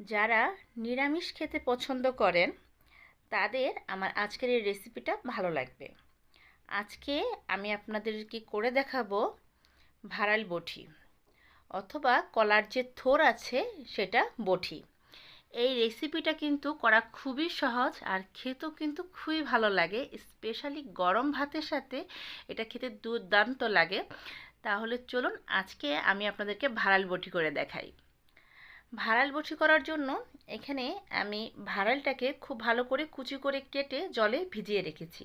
যারা নিরামিষ খেতে পছন্দ করেন, তাদের আমার আজকের এই রেসিপিটা ভালো লাগবে। আজকে আমি আপনাদেরকে করে দেখাবো ভাড়াল বটি অথবা কলার যে থোর আছে, সেটা বটি এই রেসিপিটা কিন্তু করা খুবই সহজ আর খেতেও কিন্তু খুবই ভালো লাগে স্পেশালি গরম ভাতের সাথে এটা খেতে দুর্দান্ত লাগে। তাহলে চলুন আজকে আমি আপনাদেরকে ভাড়াল বটি করে দেখাই। ভাড়াল বটি করার জন্য এখানে আমি ভাড়ালটাকে খুব ভালো করে কুচি করে কেটে জলে ভিজিয়ে রেখেছি।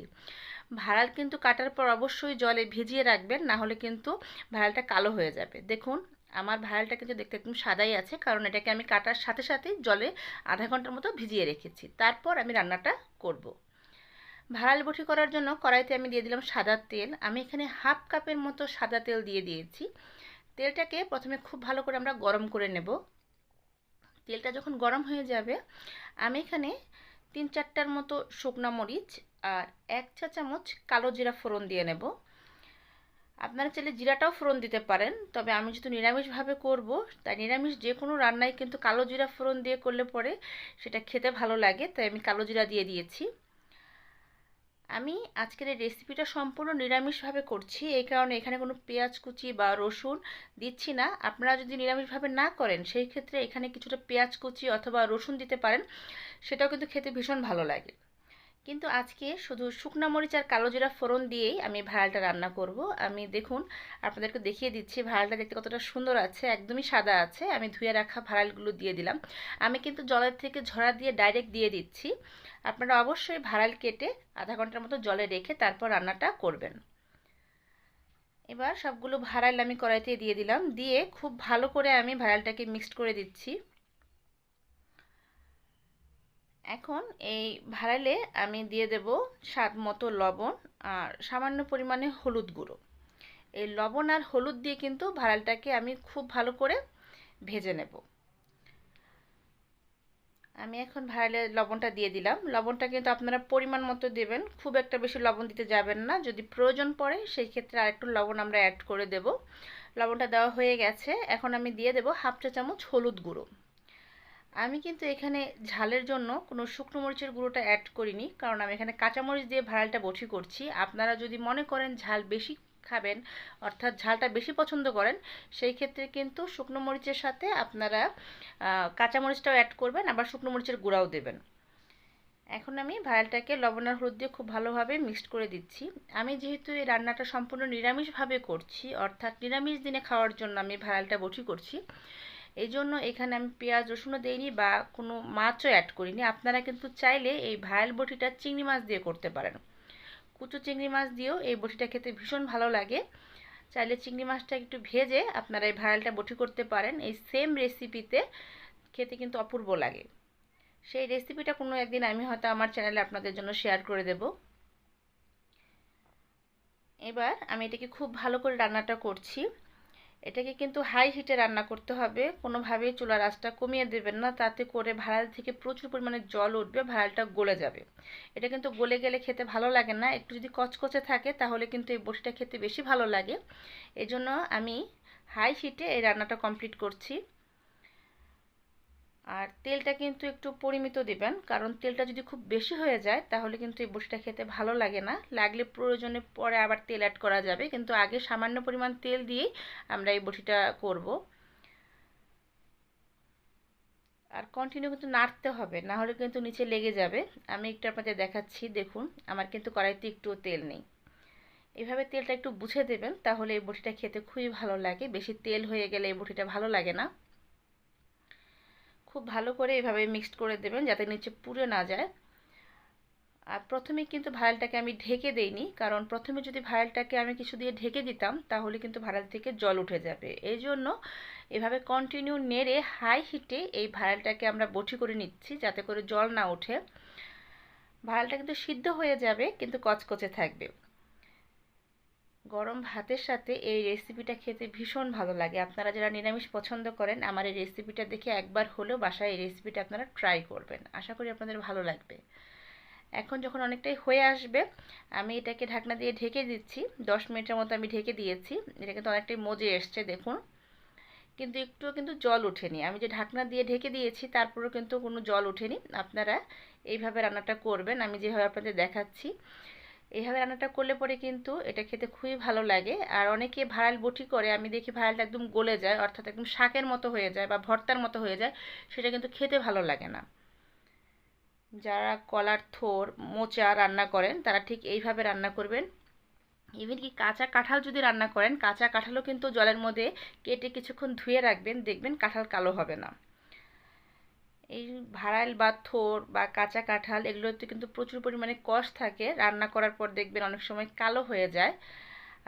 ভাড়াল কিন্তু কাটার পর অবশ্যই জলে ভিজিয়ে রাখবেন, না হলে কিন্তু ভাড়ালটা কালো হয়ে যাবে। দেখুন, আমার ভাড়ালটা কিন্তু দেখতে একদম সাদাই আছে, কারণ এটাকে আমি কাটার সাথে সাথেই জলে আধা ঘণ্টার মতো ভিজিয়ে রেখেছি। তারপর আমি রান্নাটা করব। ভাড়াল বটি করার জন্য কড়াইতে আমি দিয়ে দিলাম সাদা তেল। আমি এখানে হাফ কাপের মতো সাদা তেল দিয়ে দিয়েছি। তেলটাকে প্রথমে খুব ভালো করে আমরা গরম করে নেব। তেলটা যখন গরম হয়ে যাবে, আমি এখানে তিন চারটার মতো শুকনা মরিচ আর এক চা চামচ কালো জিরা ফোড়ন দিয়ে নেব। আপনারা চাইলে জিরাটাও ফোড়ন দিতে পারেন, তবে আমি যেহেতু নিরামিষভাবে করব, তাই নিরামিষ যে কোনো রান্নায় কিন্তু কালো জিরা ফোড়ন দিয়ে করলে পরে সেটা খেতে ভালো লাগে, তাই আমি কালো জিরা দিয়ে দিয়েছি। আমি আজকের এই রেসিপিটা সম্পূর্ণ নিরামিষভাবে করছি, এই কারণে এখানে কোনো পেঁয়াজ কুচি বা রসুন দিচ্ছি না। আপনারা যদি নিরামিষভাবে না করেন, সেই ক্ষেত্রে এখানে কিছুটা পেঁয়াজ কুচি অথবা রসুন দিতে পারেন, সেটাও কিন্তু খেতে ভীষণ ভালো লাগে। কিন্তু আজকে শুধু শুকনা মরিচ আর কালো জিরা ফোড়ন দিয়েই আমি ভাড়ালটা রান্না করব। আমি দেখুন, আপনাদেরকে দেখিয়ে দিচ্ছি ভাড়ালটা দেখতে কতটা সুন্দর আছে, একদমই সাদা আছে। আমি ধুয়ে রাখা ভাড়ালগুলো দিয়ে দিলাম। আমি কিন্তু জলের থেকে ঝরা দিয়ে ডাইরেক্ট দিয়ে দিচ্ছি। আপনারা অবশ্যই ভাড়াল কেটে আধা ঘণ্টার মতো জলে রেখে তারপর রান্নাটা করবেন। এবার সবগুলো ভাড়াল আমি কড়াইতে দিয়ে দিলাম। দিয়ে খুব ভালো করে আমি ভাড়ালটাকে মিক্সড করে দিচ্ছি। এখন এই ভাড়ালে আমি দিয়ে দেব স্বাদ মতো লবণ আর সামান্য পরিমাণে হলুদ গুঁড়ো। এই লবণ আর হলুদ দিয়ে কিন্তু ভাড়ালটাকে আমি খুব ভালো করে ভেজে নেব। আমি এখন ভাড়ালে লবণটা দিয়ে দিলাম। লবণটা কিন্তু আপনারা পরিমাণ মতো দেবেন। খুব একটা বেশি লবণ দিতে যাবেন না। যদি প্রয়োজন পড়ে, সেই ক্ষেত্রে আরেকটু লবণ আমরা অ্যাড করে দেব। লবণটা দেওয়া হয়ে গেছে। এখন আমি দিয়ে দেব হাফ চা চামচ হলুদ গুঁড়ো। আমি কিন্তু এখানে ঝালের জন্য কোনো শুকনো মরিচের গুঁড়োটা অ্যাড করিনি, কারণ আমি এখানে কাঁচামরিচ দিয়ে ভাড়ালটা বটি করছি। আপনারা যদি মনে করেন ঝাল বেশি খাবেন, অর্থাৎ ঝালটা বেশি পছন্দ করেন, সেই ক্ষেত্রে কিন্তু শুকনো মরিচের সাথে আপনারা কাঁচামরিচটাও অ্যাড করবেন, আবার শুকনো মরিচের গুঁড়াও দেবেন। এখন আমি ভাড়ালটাকে লবণ আর হলুদ দিয়ে খুব ভালোভাবে মিক্সড করে দিচ্ছি। আমি যেহেতু এই রান্নাটা সম্পূর্ণ নিরামিষভাবে করছি, অর্থাৎ নিরামিষ দিনে খাওয়ার জন্য আমি ভাড়ালটা বটি করছি এই জন্য এখানে আমি পেঁয়াজ, রসুনও দিইনি বা কোনো মাছও অ্যাড করিনি। আপনারা কিন্তু চাইলে এই ভায়াল বটিটা চিংড়ি মাছ দিয়ে করতে পারেন। কুচো চিংড়ি মাছ দিয়েও এই বটিটা খেতে ভীষণ ভালো লাগে। চাইলে চিংড়ি মাছটা একটু ভেজে আপনারা এই ভায়ালটা বটি করতে পারেন। এই সেম রেসিপিতে খেতে কিন্তু অপূর্ব লাগে। সেই রেসিপিটা কোনো একদিন আমি হয়তো আমার চ্যানেলে আপনাদের জন্য শেয়ার করে দেব। এবার আমি এটাকে খুব ভালো করে রান্নাটা করছি। এটাকে কিন্তু হাই হিটে রান্না করতে হবে। কোনোভাবেই চুলার আঁচটা কমিয়ে দেবেন না। তাতে করে ভাড়াল থেকে প্রচুর পরিমাণে জল উঠবে, ভাড়ালটা গলে যাবে। এটা কিন্তু গলে গেলে খেতে ভালো লাগে না। একটু যদি কচকচে থাকে, তাহলে কিন্তু এই বটিটা খেতে বেশি ভালো লাগে। এজন্য আমি হাই হিটে এই রান্নাটা কমপ্লিট করছি। আর তেলটা কিন্তু একটু পরিমিত দিবেন, কারণ তেলটা যদি খুব বেশি হয়ে যায়, তাহলে কিন্তু এই বসিটা খেতে ভালো লাগে না। লাগলে প্রয়োজনে পরে আবার তেল অ্যাড করা যাবে, কিন্তু আগে সামান্য পরিমাণ তেল দিয়েই আমরা এই বটিটা করব। আর কন্টিনিউ কিন্তু নাড়তে হবে, না হলে কিন্তু নিচে লেগে যাবে। আমি একটু আপনাদের দেখাচ্ছি, দেখুন, আমার কিন্তু কড়াইতে একটুও তেল নেই। এভাবে তেলটা একটু বুঝে দেবেন, তাহলে এই বটিটা খেতে খুবই ভালো লাগে। বেশি তেল হয়ে গেলে এই বটিটা ভালো লাগে না। খুব ভালো করে এভাবে মিক্সড করে দেবেন যাতে নিচে পুড়ে না যায়। আর প্রথমে কিন্তু ভাড়ালটাকে আমি ঢেকে দেইনি, কারণ প্রথমে যদি ভাড়ালটাকে আমি কিছু দিয়ে ঢেকে দিতাম, তাহলে কিন্তু ভাড়াল থেকে জল উঠে যাবে। এই জন্য এভাবে কন্টিনিউ নেড়ে হাই হিটে এই ভাড়ালটাকে আমরা বটি করে নিচ্ছি, যাতে করে জল না ওঠে। ভাড়ালটা কিন্তু সিদ্ধ হয়ে যাবে, কিন্তু কচকচে থাকবে। গরম ভাতের সাথে এই রেসিপিটা খেতে ভীষণ ভালো লাগে। আপনারা যারা নিরামিষ পছন্দ করেন, আমার এই রেসিপিটা দেখে একবার হলেও বাসায় এই রেসিপিটা আপনারা ট্রাই করবেন। আশা করি আপনাদের ভালো লাগবে। এখন যখন অনেকটাই হয়ে আসবে, আমি এটাকে ঢাকনা দিয়ে ঢেকে দিচ্ছি। দশ মিনিটের মতো আমি ঢেকে দিয়েছি। এটা কিন্তু অনেকটাই মজে এসছে, দেখুন। কিন্তু একটুও কিন্তু জল ওঠেনি। আমি যে ঢাকনা দিয়ে ঢেকে দিয়েছি, তারপরেও কিন্তু কোনো জল ওঠেনি। আপনারা এইভাবে রান্নাটা করবেন। আমি যেভাবে আপনাদের দেখাচ্ছি এইভাবে রান্নাটা করলে পরে কিন্তু এটা খেতে খুবই ভালো লাগে। আর অনেকে ভাড়াল বটি করে, আমি দেখি ভাড়ালটা একদম গলে যায়, অর্থাৎ একদম শাকের মতো হয়ে যায় বা ভর্তার মতো হয়ে যায়, সেটা কিন্তু খেতে ভালো লাগে না। যারা কলার থোর, মোচা রান্না করেন, তারা ঠিক এইভাবে রান্না করবেন। ইভেন কি কাঁচা কাঁঠাল যদি রান্না করেন, কাঁচা কাঁঠালও কিন্তু জলের মধ্যে কেটে কিছুক্ষণ ধুয়ে রাখবেন, দেখবেন কাঁঠাল কালো হবে না। এই ভাড়াল বা থোর বা কাঁচা কাঁঠাল এগুলোতে কিন্তু প্রচুর পরিমাণে কষ থাকে। রান্না করার পর দেখবেন অনেক সময় কালো হয়ে যায়।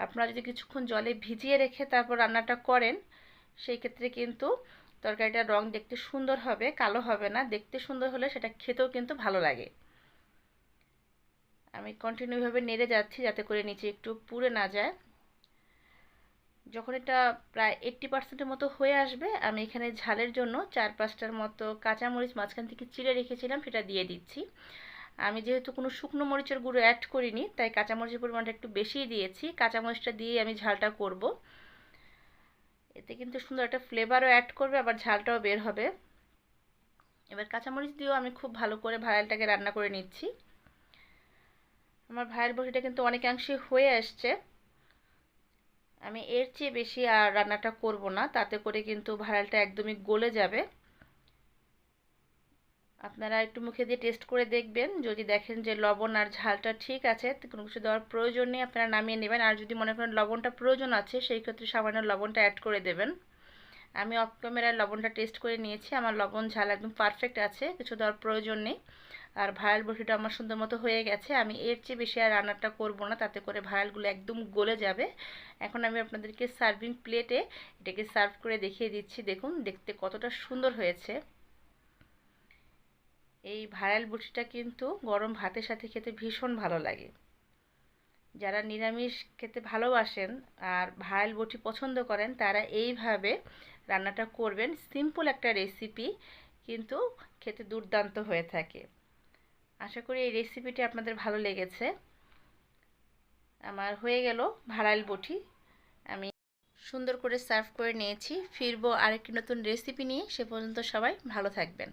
আপনারা যদি কিছুক্ষণ জলে ভিজিয়ে রেখে তারপর রান্নাটা করেন, সেই ক্ষেত্রে কিন্তু তরকারিটার রং দেখতে সুন্দর হবে, কালো হবে না। দেখতে সুন্দর হলে সেটা খেতেও কিন্তু ভালো লাগে। আমি কন্টিনিউভাবে নেড়ে যাচ্ছি যাতে করে নিচে একটু পুড়ে না যায়। যখন এটা প্রায় এইট্টি পার্সেন্টের মতো হয়ে আসবে, আমি এখানে ঝালের জন্য চার পাঁচটার মতো কাঁচামরিচ মাঝখান থেকে চিড়ে রেখেছিলাম, সেটা দিয়ে দিচ্ছি। আমি যেহেতু কোনো শুকনো মরিচের গুঁড়ো অ্যাড করিনি, তাই কাঁচামরিচের পরিমাণটা একটু বেশিই দিয়েছি। কাঁচামরিচটা দিয়ে আমি ঝালটা করব। এতে কিন্তু সুন্দর একটা ফ্লেভারও অ্যাড করবে, আবার ঝালটাও বের হবে। এবার কাঁচামরিচ দিয়েও আমি খুব ভালো করে ভাড়ালটাকে রান্না করে নিচ্ছি। আমার ভাইয়ের বসিটা কিন্তু অনেকাংশে হয়ে আসছে। আমি এর চেয়ে বেশি আর রান্নাটা করব না। তাতে করে কিন্তু ভাড়ালটা একদমই গলে যাবে। আপনারা একটু মুখে দিয়ে টেস্ট করে দেখবেন। যদি দেখেন যে লবণ আর ঝালটা ঠিক আছে কোনো কিছু দেওয়ার প্রয়োজন নেই, আপনারা নামিয়ে নেবেন। আর যদি মনে করেন লবণটা প্রয়োজন আছে, সেই ক্ষেত্রে সামান্য লবণটা অ্যাড করে দেবেন। আমি অফ ক্যামেরায় লবণটা টেস্ট করে নিয়েছি। আমার লবণ ঝাল একদম পারফেক্ট আছে, কিছু দেওয়ার প্রয়োজন নেই। আর ভায়াল বটিটা আমার সুন্দর মতো হয়ে গেছে। আমি এর চেয়ে বেশি আর রান্নাটা করব না, তাতে করে ভায়ালগুলো একদম গলে যাবে। এখন আমি আপনাদেরকে সার্ভিং প্লেটে এটাকে সার্ভ করে দেখিয়ে দিচ্ছি। দেখুন, দেখতে কতটা সুন্দর হয়েছে। এই ভায়াল বটিটা কিন্তু গরম ভাতের সাথে খেতে ভীষণ ভালো লাগে। যারা নিরামিষ খেতে ভালোবাসেন আর ভায়াল বটি পছন্দ করেন, তারা এইভাবে রান্নাটা করবেন। সিম্পল একটা রেসিপি, কিন্তু খেতে দুর্দান্ত হয়ে থাকে। আশা করি এই রেসিপিটি আপনাদের ভালো লেগেছে। আমার হয়ে গেল ভাড়াইল বটি। আমি সুন্দর করে সার্ভ করে নিয়েছি। ফিরবো আরেকটি নতুন রেসিপি নিয়ে। সে পর্যন্ত সবাই ভালো থাকবেন।